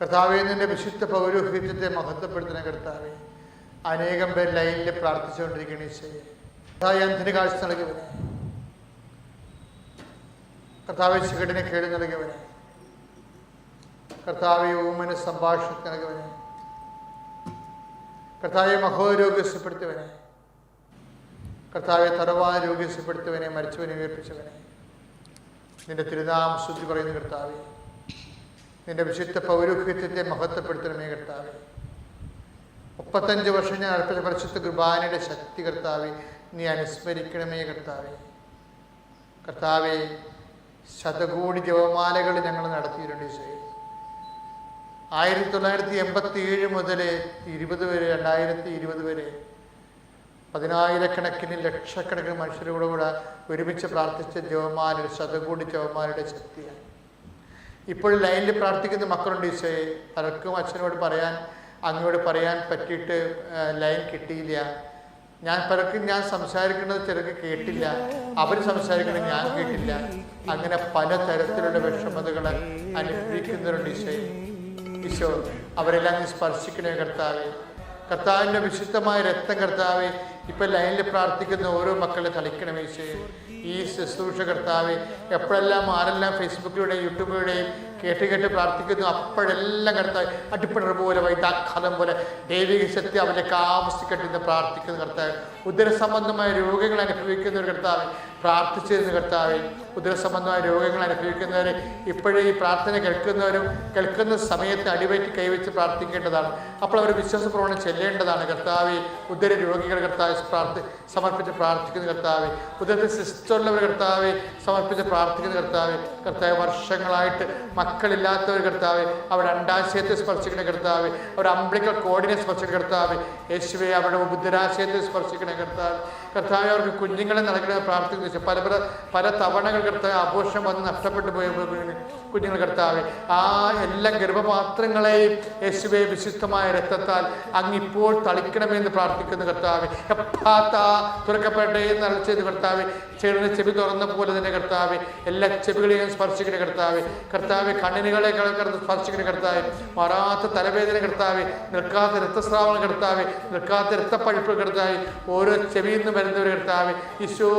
കർത്താവെ നിന്റെ വിശുദ്ധ പൗരോഹിത്യത്തെ മഹത്വപ്പെടുത്തുന്ന കർത്താവെ അനേകം പേർ ലൈനിൽ പ്രാർത്ഥിച്ചുകൊണ്ടിരിക്കുന്ന ഈശോയെ. കർത്താവ് അന്തിന് കാഴ്ച നൽകിയവനെ കർത്താവ് ചികടിനെ കേട് നൽകിയവനെ കർത്താവെ ഊമന് സംഭാഷണം നൽകിയവനെ കർത്താവെ മഹോരോഗ്യസ്യപ്പെടുത്തിയവനെ കർത്താവെ തറവാ രോഗ്യസ്യപ്പെടുത്തിയവനെ മരിച്ചവനെ ഉയർപ്പിച്ചവനെ. നിന്റെ തിരുനാമ ശുദ്ധി പറയുന്ന കർത്താവെ. നിന്റെ വിശുദ്ധ പൗരോഹിത്യത്തെ മഹത്വപ്പെടുത്തണമേ കർത്താവെ. മുപ്പത്തഞ്ച് വർഷം ഞാൻ അർപ്പിച്ച പരിശുദ്ധ കുർബാനയുടെ ശക്തി കർത്താവെ നീ അനുസ്മരിക്കണമേ കർത്താവെ. കർത്താവെ ശതകോടി ജപമാലകൾ ഞങ്ങൾ നടത്തിയിട്ടുണ്ട് ഈശോയെ. ആയിരത്തി തൊള്ളായിരത്തി എൺപത്തി ഏഴ് മുതൽ ഇരുപത് വരെ രണ്ടായിരത്തി ഇരുപത് വരെ പതിനായിരക്കണക്കിന് ലക്ഷക്കണക്കിന് മനുഷ്യരോടുകൂടെ ഒരുമിച്ച് പ്രാർത്ഥിച്ച ജവമാരുടെ ശതകോടി ജവമാലയുടെ ശക്തിയാണ്. ഇപ്പോൾ ലൈനിൽ പ്രാർത്ഥിക്കുന്ന മക്കളുണ്ട് ഈശോയെ. പലർക്കും അച്ഛനോട് പറയാൻ അങ്ങയോട് പറയാൻ പറ്റിയിട്ട് ലൈൻ കിട്ടിയില്ല. ഞാൻ പലർക്കും ഞാൻ സംസാരിക്കുന്നത് ചിലർക്ക് കേട്ടില്ല. അവർ സംസാരിക്കുന്നത് ഞാൻ കേട്ടില്ല. അങ്ങനെ പല തരത്തിലുള്ള വിഷമതകൾ അനുഭവിക്കുന്നവരുണ്ട് ഈശോയെ. ഈശോ അവരെല്ലാം സ്പർശിക്കണേ കർത്താവെ. കർത്താവിന്റെ വിശുദ്ധമായ രക്തം കർത്താവെ ഇപ്പൊ ലൈനിൽ പ്രാർത്ഥിക്കുന്ന ഓരോ മക്കളെ തളിക്കണമേശേ ഈ ശുശ്രൂഷ കർത്താവ് എപ്പോഴെല്ലാം ആരെല്ലാം ഫേസ്ബുക്കിലൂടെയും യൂട്യൂബിലൂടെയും കേട്ട് കേട്ട് പ്രാർത്ഥിക്കുന്നു. അപ്പോഴെല്ലാം കർത്താവ് അടിപ്പിണർ പോലെ വൈദാഘാതം പോലെ ദൈവിക ശക്തി ആവശ്യപ്പെട്ട് എന്ന് പ്രാർത്ഥിക്കുന്ന കർത്താവ്. ഉദരസംബന്ധമായ രോഗങ്ങൾ അനുഭവിക്കുന്ന ഒരു കർത്താവ് പ്രാർത്ഥിച്ചിരുന്ന കർത്താവ്. ഉദരസംബന്ധമായ രോഗങ്ങൾ അനുഭവിക്കുന്നവർ ഇപ്പോഴേ ഈ പ്രാർത്ഥന കേൾക്കുന്നവരും കേൾക്കുന്ന സമയത്ത് അടിവയറ്റി കൈവച്ച് പ്രാർത്ഥിക്കേണ്ടതാണ്. അപ്പോൾ അവർ വിശ്വാസപ്രവണം ചെല്ലേണ്ടതാണ് കർത്താവ്. ഉദര രോഗികൾ കർത്താവ് പ്രാർത്ഥി സമർപ്പിച്ച് പ്രാർത്ഥിക്കുന്ന കർത്താവ്. ഉദരത്തിൽ സിസ്റ്റുള്ളവർ കർത്താവ് സമർപ്പിച്ച് പ്രാർത്ഥിക്കുന്ന കർത്താവ്. കർത്താവ് വർഷങ്ങളായിട്ട് മക്കളില്ലാത്തവർ കർത്താവ് അവരുടെ അണ്ടാശയത്തെ സ്പർശിക്കുന്ന കർത്താവ് അവരുടെ അംബ്ലിക്കൽ കോടിനെ സ്പർശിക്കുന്ന കർത്താവ് യേശുവെ അവരുടെ ബുദ്ധരാശയത്തെ സ്പർശിക്കുന്ന കർത്താവ്. കർത്താവെ അവർക്ക് കുഞ്ഞുങ്ങളെ നൽകണമെന്ന് പ്രാർത്ഥിക്കുന്ന വെച്ചാൽ പല പല പല തവണകൾ കർത്താവ് ആഘോഷം വന്ന് നഷ്ടപ്പെട്ടു പോയ കുഞ്ഞുങ്ങൾ കർത്താവ് ആ എല്ലാ ഗർഭപാത്രങ്ങളെയും യേശുവെ വിശുദ്ധമായ രക്തത്താൽ അങ്ങിപ്പോൾ തളിക്കണമെന്ന് പ്രാർത്ഥിക്കുന്നു കർത്താവ്. എപ്പാത്ത തുറക്കപ്പെട്ടേ എന്ന് ചെയ്ത് കർത്താവ്. ചെറുതിന് ചെവി തുറന്ന പോലെ തന്നെ കർത്താവ് എല്ലാ ചെവികളെയും സ്പർശിക്കുന്ന കർത്താവ്. കർത്താവ് കണ്ണിനുകളെ കടന്ന് സ്പർശിക്കുന്ന കർത്താവ്. മാറാത്ത തലവേദന കർത്താവ് നിൽക്കാത്ത രക്തസ്രാവങ്ങൾ കർത്താവ് നിൽക്കാത്ത രക്തപ്പഴിപ്പ് കർത്താവ്. ഓരോ ചെവിയിൽ നിന്ന് വരുന്നവർ കർത്താവെ ഈശോ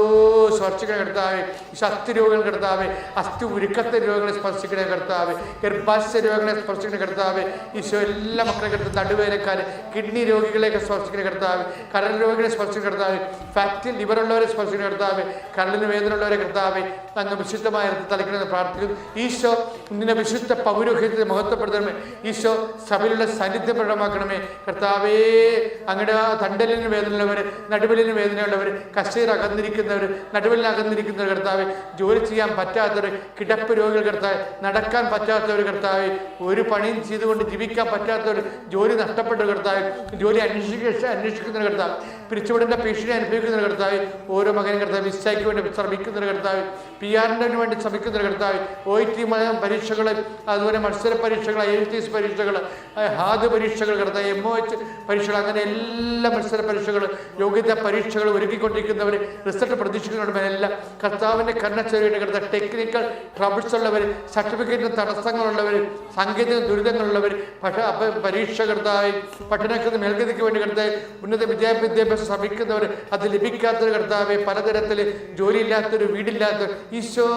സ്പർശിക്കുന്ന കർത്താവെ ഈശോ അസ്ഥി രോഗങ്ങൾ കർത്താവെ അസ്ഥി ഉരുക്കത്തെ രോഗങ്ങളെ സ്പർശിക്കണേ കർത്താവെ ഗർഭാശയ രോഗങ്ങളെ സ്പർശിക്കണേ കർത്താവെ ഈശോ എല്ലാ മക്കളെ കർത്താവ് നടുവേലക്കാർ കിഡ്നി രോഗികളെയൊക്കെ സ്പർശിക്കണ കർത്താവ് കരൾ രോഗികളെ സ്പർശിക്കണ കർത്താവ് ഫാക്ടറി ലിവറുള്ളവരെ സ്പർശിക്കണേ കർത്താവ് കരളിന് വേദന ഉള്ളവരെ കർത്താവ് അങ്ങ് വിശുദ്ധമായ തലക്കണമെന്ന് പ്രാർത്ഥിക്കുന്നു. ഈശോ നിന്നെ വിശുദ്ധ പൗരോഹിത്യത്തെ മഹത്വപ്പെടുത്തണമേ. ഈശോ സഭയിലുള്ള സാന്നിധ്യം പ്രകടമാക്കണമേ. കർത്താവേ അങ്ങയുടെ ആ തണ്ടലിന് വേദനയുള്ളവർ നടുവലിന് വേദനയുള്ളവർ കശീർ അകന്നിരിക്കുന്നവർ നടുവിൽ അകന്നിരിക്കുന്നവർ കർത്താവ് ജോലി ചെയ്യാൻ പറ്റാത്തവർ കിടപ്പ് രോഗികൾ കർത്താവ് നടക്കാൻ പറ്റാത്തവർ കർത്താവ് ഒരു പണിയും ചെയ്തുകൊണ്ട് ജീവിക്കാൻ പറ്റാത്തവർ ജോലി നഷ്ടപ്പെട്ട കർത്താവ് ജോലി അന്വേഷിക്ക അന്വേഷിക്കുന്ന കർത്താവ് പിരിച്ചുവിടേണ്ട ഭീഷണി അനുഭവിക്കുന്ന കർത്താവ് ഓരോ മകനും കർത്താവ് മിസ്സാക്കി വേണ്ടി ശ്രമിക്കുന്ന കർത്താവ് പി ആറിന് വേണ്ടി ശ്രമിക്കുന്ന കർത്താവ് ഒ ടി പരീക്ഷകൾ അതുപോലെ മത്സര പരീക്ഷകൾ ഐ എൽ ടി എസ് പരീക്ഷകൾ ഹാദ് പരീക്ഷകൾ കർത്താവ് എം ഒ എച്ച് പരീക്ഷകൾ അങ്ങനെ എല്ലാ മത്സര പരീക്ഷകൾ യോഗ്യതാ പരീക്ഷകൾ ഒരുക്കിക്കൊണ്ടിരിക്കുന്നവർ റിസൾട്ട് പ്രതീക്ഷിക്കുന്നവരുമെല്ലാം കർത്താവിന്റെ കർണച്ചെറിയുടെ കിടന്ന ടെക്നിക്കൽ ട്രബിൾസ് ഉള്ളവർ സർട്ടിഫിക്കറ്റിന് തടസ്സങ്ങളുള്ളവർ സാങ്കേതിക ദുരിതങ്ങളുള്ളവർ പഠ പരീക്ഷ കർത്താവ് പഠനത്തിന് മേൽഗതിക്ക് വേണ്ടി കർത്താവ് ഉന്നത വിദ്യാഭ്യാസ ശ്രമിക്കുന്നവർ അത് ലഭിക്കാത്തൊരു കർത്താവെ പലതരത്തിൽ ജോലിയില്ലാത്തൊരു വീടില്ലാത്ത ഈശോ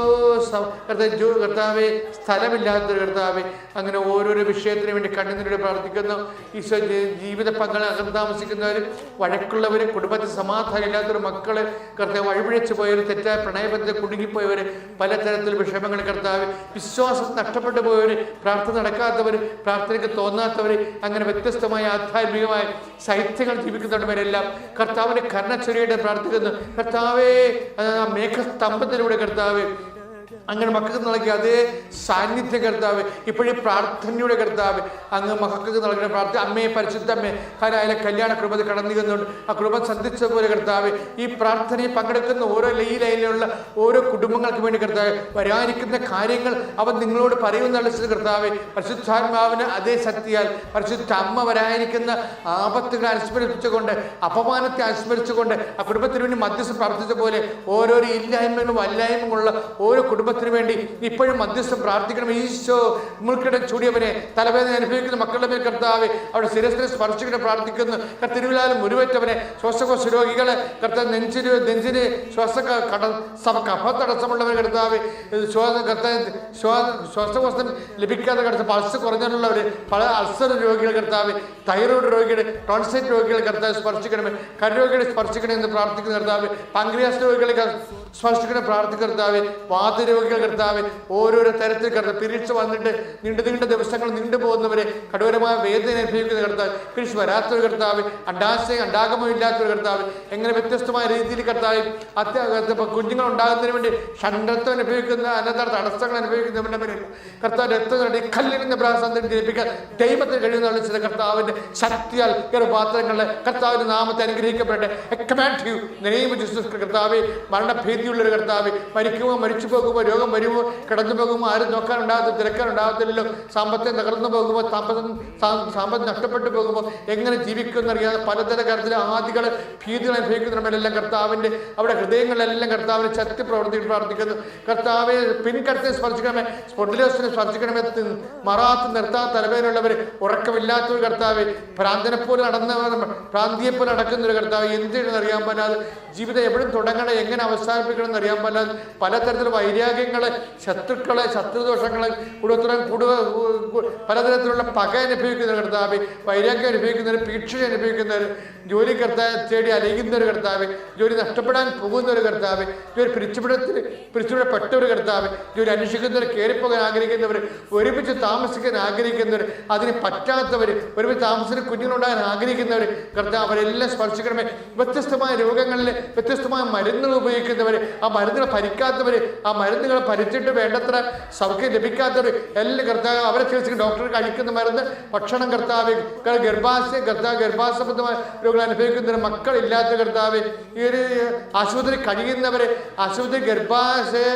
കർത്താവേ, സ്ഥലമില്ലാത്തൊരു കർത്താവെ അങ്ങനെ ഓരോരോ വിഷയത്തിന് വേണ്ടി കണ്ണുനീരോട് പ്രാർത്ഥിക്കുന്നു. ഈശോ ജീവിത പങ്കാളി താമസിക്കുന്നവരും വഴക്കുള്ളവരും കുടുംബത്തിൽ സമാധാനം ഇല്ലാത്തൊരു മക്കൾ കർത്താവ് വഴിപിഴച്ചു പോയവർ തെറ്റായ പ്രണയബന്ധത്തിൽ കുടുങ്ങിപ്പോയവർ പലതരത്തിൽ വിഷമങ്ങൾ കർത്താവ് വിശ്വാസം നഷ്ടപ്പെട്ടു പോയവർ പ്രാർത്ഥന നടക്കാത്തവർ പ്രാർത്ഥനയ്ക്ക് തോന്നാത്തവർ അങ്ങനെ വ്യത്യസ്തമായ ആധ്യാത്മികമായ സാഹിത്യങ്ങൾ ജീവിക്കുന്നവരെല്ലാം കർത്താവിന്റെ കർണച്ചൊരിയുടെ പ്രാർത്ഥിക്കുന്നു. കർത്താവേ മേഘസ്തംഭത്തിലൂടെ കർത്താവ് അങ്ങനെ മക്കൾക്ക് നൽകിയ അതേ സാന്നിധ്യ കർത്താവ് ഇപ്പോഴും പ്രാർത്ഥനയുടെ കർത്താവ്. അങ്ങ് മക്കൾക്ക് നൽകുന്ന പ്രാർത്ഥന അമ്മയെ പരിശുദ്ധമ്മേ കാലായാലും കല്യാണ കുടുംബത്തിൽ കടന്നു ചെന്നുകൊണ്ട് ആ കുടുംബം സന്ധിച്ച പോലെ കർത്താവ് ഈ പ്രാർത്ഥനയിൽ പങ്കെടുക്കുന്ന ഓരോ ലൈ ലൈനിലുള്ള ഓരോ കുടുംബങ്ങൾക്ക് വേണ്ടി കർത്താവ് വരാനിരിക്കുന്ന കാര്യങ്ങൾ അവൻ നിങ്ങളോട് പറയുമെന്നുള്ള കർത്താവ് പരിശുദ്ധാത്മാവിന് അതേ ശക്തിയാൽ പരിശുദ്ധ അമ്മ വരാനിരിക്കുന്ന ആപത്തുകളെ അനുസ്മരിച്ചുകൊണ്ട് അപമാനത്തെ അനുസ്മരിച്ചുകൊണ്ട് ആ കുടുംബത്തിന് വേണ്ടി മധ്യസ്ഥം പ്രാർത്ഥിച്ച പോലെ ഓരോരോ ഇല്ലായ്മകളും വല്ലായ്മകളുള്ള ഓരോ കുടുംബത്തിന് വേണ്ടി ഇപ്പോഴും മധ്യസ്ഥം പ്രാർത്ഥിക്കണം. ഈശോ മുൾക്കിട ചൂടിയവനെ തലവേദന അനുഭവിക്കുന്ന മക്കളുടെ മേൽ കർത്താവ് അവിടെ ശിരസിനെ സ്പർശിക്കണം പ്രാർത്ഥിക്കുന്നു. തിരുവിലാലും മുരുവേറ്റവനെ ശ്വാസകോശ രോഗികളെ കർത്താവ് നെഞ്ചിന് നെഞ്ചിന് ശ്വാസ കട കഫ തടസ്സമുള്ളവർ കർത്താവ് ശ്വാസ കർത്താവ് ശ്വാസകോശം ലഭിക്കാതെ കടത്ത പൾസ് കുറഞ്ഞിട്ടുള്ളവർ പല അൾസർ രോഗികൾ കർത്താവ് തൈറോയ്ഡ് രോഗികൾ ടോൺസൈറ്റ് രോഗികൾ കർത്താവ് സ്പർശിക്കണമേ കരരോഗികളെ സ്പർശിക്കണമെന്ന് പ്രാർത്ഥിക്കുന്ന കർത്താവ് പാങ്ക്രിയാസ് രോഗികളെ സ്പർശിക്കണം പ്രാർത്ഥിക്കുന്ന കർത്താവ് വാതരോഗികൾ കർത്താവ് ഓരോരോ തരത്തിൽ കർത്താവ് പിരിച്ച് വന്നിട്ട് നീണ്ടു നീണ്ട ദിവസങ്ങൾ നീണ്ടു പോകുന്നവരെ കഠോരമായ വേദന അനുഭവിക്കുന്ന കർത്താവ് പിരിച്ച് വരാത്തൊരു കർത്താവ് അണ്ടാശയം അണ്ടാകമോ ഇല്ലാത്തൊരു കർത്താവ് എങ്ങനെ വ്യത്യസ്തമായ രീതിയിൽ കർത്താവ് അത്യ കുഞ്ഞുങ്ങൾ ഉണ്ടാകുന്നതിന് വേണ്ടി ഷണ്ടത്വം അനുഭവിക്കുന്ന അനന്തര തടസ്സങ്ങൾ അനുഭവിക്കുന്നവരുടെ മേലെ കർത്താവ് രക്തം കല്ലിന്റെ പ്രാസാന്തരം ജനിപ്പിക്കാൻ ദൈവത്തിന് കഴിയുന്ന ചില കർത്താവിന്റെ ശക്തിയാൽ ഗർഭപാത്രങ്ങളെ കർത്താവിന്റെ നാമത്തെ അനുഗ്രഹിക്കപ്പെടട്ടെ. കർത്താവ് മരണഭീതിയുള്ള ഒരു കർത്താവ് മരിക്കുമോ മരിച്ചു പോകുമോ രോഗം വരുമ്പോൾ കിടന്നു പോകുമ്പോൾ ആരും തിരക്കാൻ ഉണ്ടാകത്തില്ലല്ലോ സാമ്പത്തികം തകർന്നു പോകുമ്പോൾ സാമ്പത്തികം സാമ്പത്തികം നഷ്ടപ്പെട്ടു പോകുമ്പോൾ എങ്ങനെ ജീവിക്കുമെന്നറിയാതെ പലതര കാര്യത്തിലെ ആദികൾ ഭീതികൾ അനുഭവിക്കുന്നവരെല്ലാം കർത്താവിന്റെ അവിടെ ഹൃദയങ്ങളിലെല്ലാം കർത്താവിന് ശക്തി പ്രവർത്തി പ്രാർത്ഥിക്കുന്നു. കർത്താവെ പിൻകടത്തെ സ്പർശിക്കണമേ സ്പൊണ്ടിലോസിനെ സ്പർശിക്കണമേ മറാത്ത് നിർത്താത്ത തലവേനുള്ളവർ ഉറക്കമില്ലാത്തൊരു കർത്താവ് ഭ്രാന്തനെ പോലെ നടന്നവർ ഭ്രാന്തിയെ പോലെ നടക്കുന്ന ഒരു കർത്താവ് എന്ത് ചെയ്യണമെന്ന് അറിയാൻ പറ്റാതെ ജീവിതം എവിടെ തുടങ്ങണം എങ്ങനെ അവസാനിപ്പിക്കണം എന്ന് അറിയാൻ പറ്റാതെ പലതരത്തിലുള്ള വൈരാഗ്യങ്ങളെ ശത്രുക്കളെ ശത്രുദോഷങ്ങളെ കൂടുതലും കൂടുതൽ പലതരത്തിലുള്ള പക അനുഭവിക്കുന്ന കർത്താവ് വൈരാഗ്യം അനുഭവിക്കുന്നവർ ഭീക്ഷ അനുഭവിക്കുന്നവർ ജോലി കർത്താവ് തേടി അലയുന്ന ഒരു കർത്താവ് ജോലി നഷ്ടപ്പെടാൻ പോകുന്ന ഒരു കർത്താവ് ജോലി പിരിച്ചുപിടത്തിൽ പിരിച്ചുവിടപ്പെട്ട ഒരു കർത്താവ് ജോലി അന്വേഷിക്കുന്നവർ കയറിപ്പോകാൻ ആഗ്രഹിക്കുന്നവർ ഒരുമിച്ച് താമസിക്കാൻ ആഗ്രഹിക്കുന്നവർ അതിന് പറ്റാത്തവർ ഒരുമിച്ച് താമസിച്ച് കുഞ്ഞുങ്ങളുണ്ടാകാൻ ആഗ്രഹിക്കുന്നവർ കർത്താവ് അവരെല്ലാം സ്പർശിക്കണമേ. വ്യത്യസ്തമായ രോഗങ്ങളിൽ വ്യത്യസ്തമായ മരുന്നുകൾ ഉപയോഗിക്കുന്നവർ ആ മരുന്നുകൾ ഭരിക്കാത്തവർ ആ മരുന്നുകൾ ഭരിച്ചിട്ട് വേണ്ടത്ര സൗഖ്യം ലഭിക്കാത്തവർ എല്ലാ കർത്താവ് അവരെ ചികിത്സിക്കും. ഡോക്ടർ കഴിക്കുന്ന മരുന്ന് ഭക്ഷണം കർത്താവ് ഗർഭാശയ കർത്താവ് ഗർഭാസംബന്ധമായ രോഗങ്ങൾ അനുഭവിക്കുന്നവർ മക്കളില്ലാത്ത കർത്താവ് ഈ ഒരു ആശുപത്രി കഴിയുന്നവർ ആശുപത്രി ഗർഭാശയ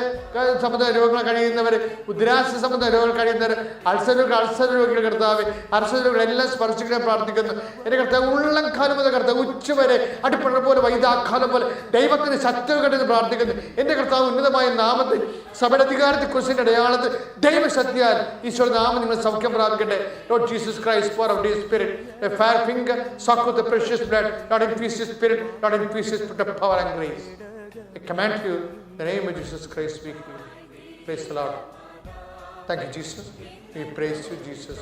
സംബന്ധ രോഗങ്ങൾ കഴിയുന്നവർ ഉദ്രാശ സംബന്ധ രോഗങ്ങൾ കഴിയുന്നവർ അൾസർ രോഗികൾ അൾസർ രോഗികൾ കർത്താവ് അൾസർ രോഗികളെല്ലാം സ്പർശിക്കാൻ പ്രാർത്ഥിക്കുന്നു. എന്റെ കർത്താവ് ഉള്ളം കാലം മുതൽ കർത്താവ് ഉച്ചവരെ അടിപ്പണ പോലെ വൈദാക്കാലം പോലെ ദൈവത്തിന് ശക്തി കണ്ടെന്ന് പ്രാർത്ഥിക്കുന്നു. എന്റെ കർത്താവ് ഉന്നതമായ നാമത്തിൽ സഭയുടെ അധികാരത്തെ കുറിച്ചിൻ്റെ അടയാളത്തിൽ ദൈവശക്തിയാൽ ഈശ്വര നാമം നിങ്ങൾ സൗഖ്യം പ്രാപിക്കട്ടെ Lord Jesus Christ for of the spirit a fair finger suck with the precious blood not infuse your spirit not infuse your spirit of power and grace I command you in the name of Jesus Christ speak to you praise the Lord thank you Jesus we praise you Jesus